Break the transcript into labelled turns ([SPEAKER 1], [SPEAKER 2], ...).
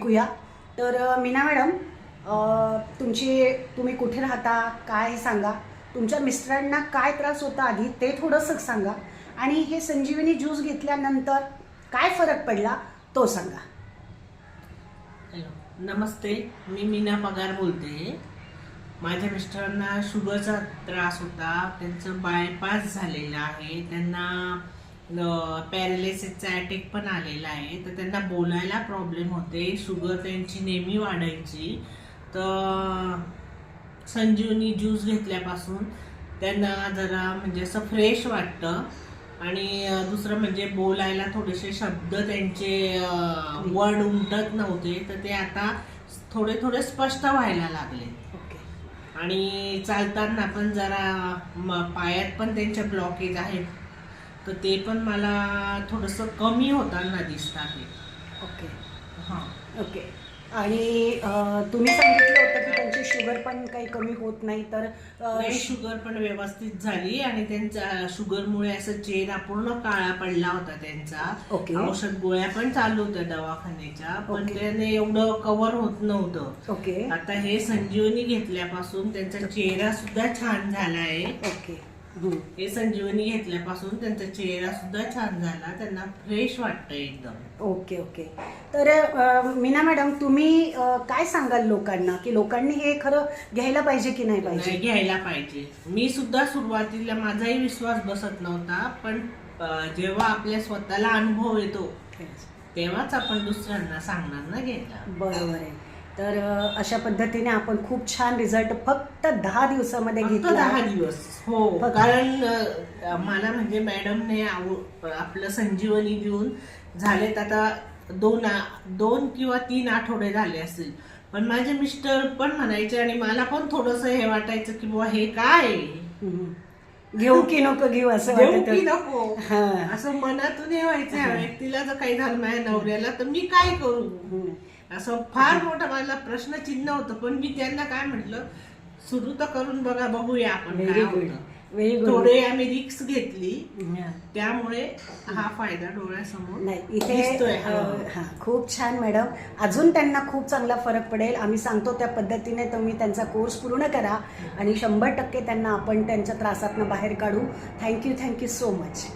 [SPEAKER 1] ऐकूया. तर मीना मॅडम तुमची तुम्ही कुठे राहता काय सांगा. तुमच्या मिस्टरांना काय त्रास होता आधी ते थोडंसं सांगा. आणि हे संजीवनी ज्यूस घेतल्यानंतर काय फरक पडला तो सांगा.
[SPEAKER 2] हॅलो नमस्ते. मी मीना पगार बोलते. माझ्या मिस्टरांना शुगरचा त्रास होता. त्यांचं बायपास झालेलं आहे. त्यांना पॅरालिसिसचा अटॅक पण आलेला आहे. तर त्यांना बोलायला प्रॉब्लेम होते. शुगर त्यांची नेहमी वाढायची. तर संजीवनी ज्यूस घेतल्यापासून त्यांना जरा म्हणजे असं फ्रेश वाटतं. आणि दुसरं म्हणजे बोलायला थोडेसे शब्द त्यांचे अं, वर्ड उमटत नव्हते. तर ते आता थोडे थोडे स्पष्ट व्हायला लागले.
[SPEAKER 1] ओके.
[SPEAKER 2] आणि चालताना पण जरा पायात पण त्यांचे ब्लॉकेज आहेत. तर ते पण मला थोडंसं कमी होताना दिसतात ते.
[SPEAKER 1] ओके.
[SPEAKER 2] हां.
[SPEAKER 1] ओके. आणि अ, तुम्ही सांगितलं होतं की त्यांची शुगर पण काही कमी होत नाही तर अ,
[SPEAKER 2] नाही शुगर पण व्यवस्थित झाली आणि त्यांचा शुगरमुळे असं चेहरा पूर्ण काळा पडला होता त्यांचा.
[SPEAKER 1] ओके.
[SPEAKER 2] औषध गोळ्या पण चालू होत्या दवाखान्याच्या पण
[SPEAKER 1] ओके.
[SPEAKER 2] त्याने एवढं कव्हर होत नव्हतं.
[SPEAKER 1] ओके.
[SPEAKER 2] आता हे संजीवनी घेतल्यापासून त्यांचा चेहरा सुद्धा छान झाला आहे.
[SPEAKER 1] ओके. हं.
[SPEAKER 2] संजीवनी घेतल्यापासून त्यांचा चेहरा सुद्धा छान झाला त्यांना फ्रेश वाटतं एकदम.
[SPEAKER 1] Okay okay. तर अ, मीना मॅडम तुम्ही अ, काय सांगाल लोकांना? की लोकांनी हे खरं घ्यायला पाहिजे की नाही
[SPEAKER 2] नाही
[SPEAKER 1] पाहिजे
[SPEAKER 2] घ्यायला पाहिजे. मी सुद्धा सुरुवातीला माझाही विश्वास बसत नव्हता पण अं, जेव्हा आपल्या स्वतःला अनुभव येतो तेव्हाच आपण दुसऱ्यांना सांगणार ना घ्यायला
[SPEAKER 1] बरोबर आहे. तर अशा पद्धतीने आपण खूप छान रिझल्ट फक्त दहा दिवसामध्ये घेतला
[SPEAKER 2] दहा दिवस हो कारण मला म्हणजे मॅडमने आपलं संजीवनी देऊन झालेत आता दोन दोन किंवा तीन आठवडे झाले असतील पण माझे मिस्टर पण म्हणायचे आणि मला पण थोडस हे वाटायचं की बुवा हे काय.
[SPEAKER 1] घेऊ की नको घेऊ असं वाटत
[SPEAKER 2] की. नको. असं मनातून हे व्हायचं ह्या व्यक्तीला जर काही झालं माझ्या नवऱ्याला तर मी काय करू. असं फार मोठा मला प्रश्नचिन्ह होतं पण मी त्यांना काय म्हटलं सुरू तर करून बघा बघूया आपण काय
[SPEAKER 1] व्हेरी गुड
[SPEAKER 2] होतं.
[SPEAKER 1] व्हेरी गुड
[SPEAKER 2] थोडे आम्ही रिक्स घेतली त्यामुळे हा फायदा डोळ्यासमोर
[SPEAKER 1] नाही इथे
[SPEAKER 2] दिसतोय. हा.
[SPEAKER 1] हा खूप छान मॅडम. अजून त्यांना खूप चांगला फरक पडेल. आम्ही सांगतो त्या पद्धतीने तुम्ही त्यांचा कोर्स पूर्ण करा आणि शंभर टक्के त्यांना आपण त्यांच्या त्रासातनं बाहेर काढू. Thank you thank you so much